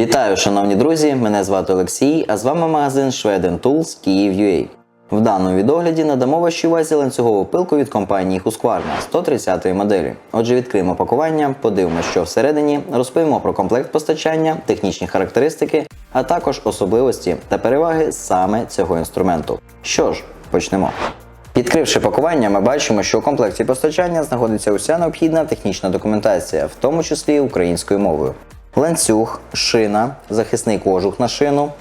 Вітаю, шановні друзі! Мене звати Олексій, а з вами магазин Schweden Tools Kyiv.ua. В даному відогляді надамо вашій увазі ланцюгову пилку від компанії Husqvarna 130 моделі. Отже, відкриємо пакування, подивимося, що всередині, розповімо про комплект постачання, технічні характеристики, а також особливості та переваги саме цього інструменту. Що ж, почнемо. Відкривши пакування, ми бачимо, що у комплекті постачання знаходиться уся необхідна технічна документація, в тому числі українською мовою. Ланцюг, шина, захисний кожух на шину,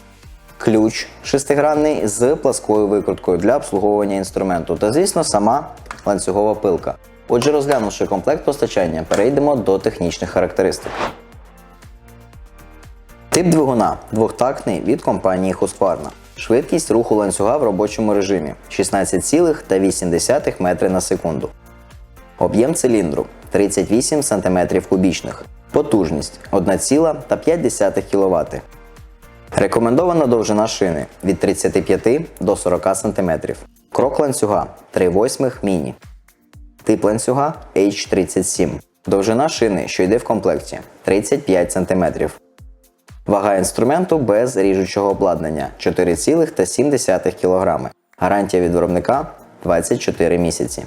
ключ шестигранний з пласкою викруткою для обслуговування інструменту та, звісно, сама ланцюгова пилка. Отже, розглянувши комплект постачання, перейдемо до технічних характеристик. Тип двигуна двохтактний від компанії Husqvarna. Швидкість руху ланцюга в робочому режимі 16,8 метри на секунду. Об'єм циліндру 38 см кубічних. Потужність 1,5 кВт. Рекомендована довжина шини від 35 до 40 см. Крок ланцюга 3,8 міні. Тип ланцюга H37. Довжина шини, що йде в комплекті 35 см. Вага інструменту без ріжучого обладнання 4,7 кг. Гарантія від виробника 24 місяці.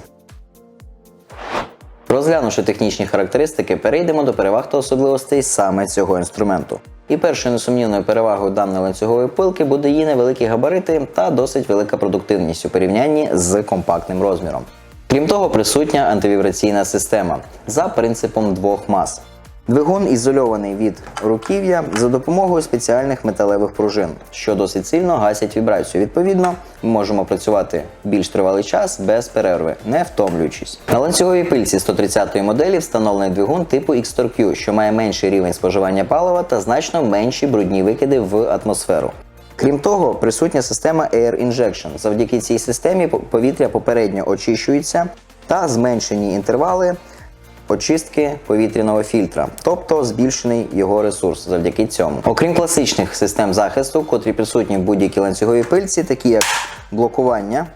Розглянувши технічні характеристики, перейдемо до переваг та особливостей саме цього інструменту. І першою несумнівною перевагою даної ланцюгової пилки буде її невеликі габарити та досить велика продуктивність у порівнянні з компактним розміром. Крім того, присутня антивібраційна система за принципом двох мас. Двигун ізольований від руків'я за допомогою спеціальних металевих пружин, що досить сильно гасять вібрацію. Відповідно, ми можемо працювати більш тривалий час без перерви, не втомлюючись. На ланцюговій пильці 130-ї моделі встановлений двигун типу X-Torque, що має менший рівень споживання палива та значно менші брудні викиди в атмосферу. Крім того, присутня система Air Injection. Завдяки цій системі повітря попередньо очищується та зменшені інтервали очистки повітряного фільтра, тобто збільшений його ресурс завдяки цьому. Окрім класичних систем захисту, котрі присутні в будь-якій ланцюговій пильці, такі як блокування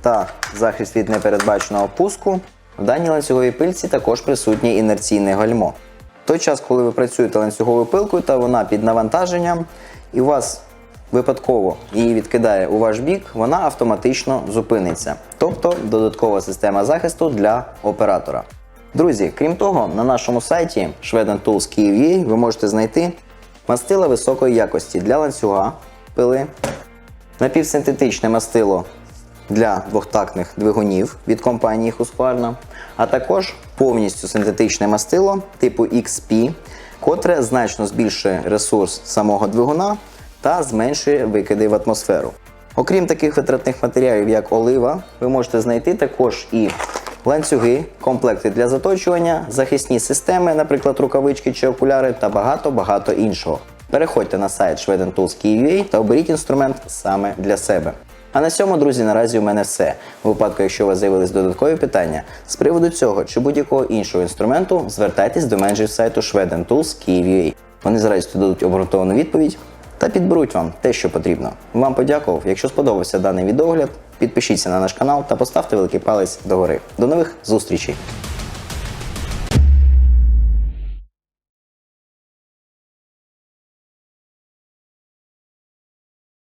та захист від непередбаченого пуску, в даній ланцюговій пильці також присутнє інерційне гальмо. В той час, коли ви працюєте ланцюговою пилкою, та вона під навантаженням, і у вас випадково її відкидає у ваш бік, вона автоматично зупиниться. Тобто додаткова система захисту для оператора. Друзі, крім того, на нашому сайті Kyiv.ua ви можете знайти мастила високої якості для ланцюга, пили, напівсинтетичне мастило для двохтактних двигунів від компанії Husqvarna, а також повністю синтетичне мастило типу XP, котре значно збільшує ресурс самого двигуна та зменшує викиди в атмосферу. Окрім таких витратних матеріалів, як олива, ви можете знайти також і ланцюги, комплекти для заточування, захисні системи, наприклад, рукавички чи окуляри та багато-багато іншого. Переходьте на сайт Schweden Tools та оберіть інструмент саме для себе. А на цьому, друзі, наразі у мене все. У випадку, якщо у вас з'явились додаткові питання з приводу цього чи будь-якого іншого інструменту, звертайтесь до менеджерів сайту Schweden Tools Вони з радістю дадуть обґрунтовану відповідь та підберуть вам те, що потрібно. Вам подякував. Якщо сподобався даний відеогляд, підпишіться на наш канал та поставте великий палець догори. До нових зустрічей!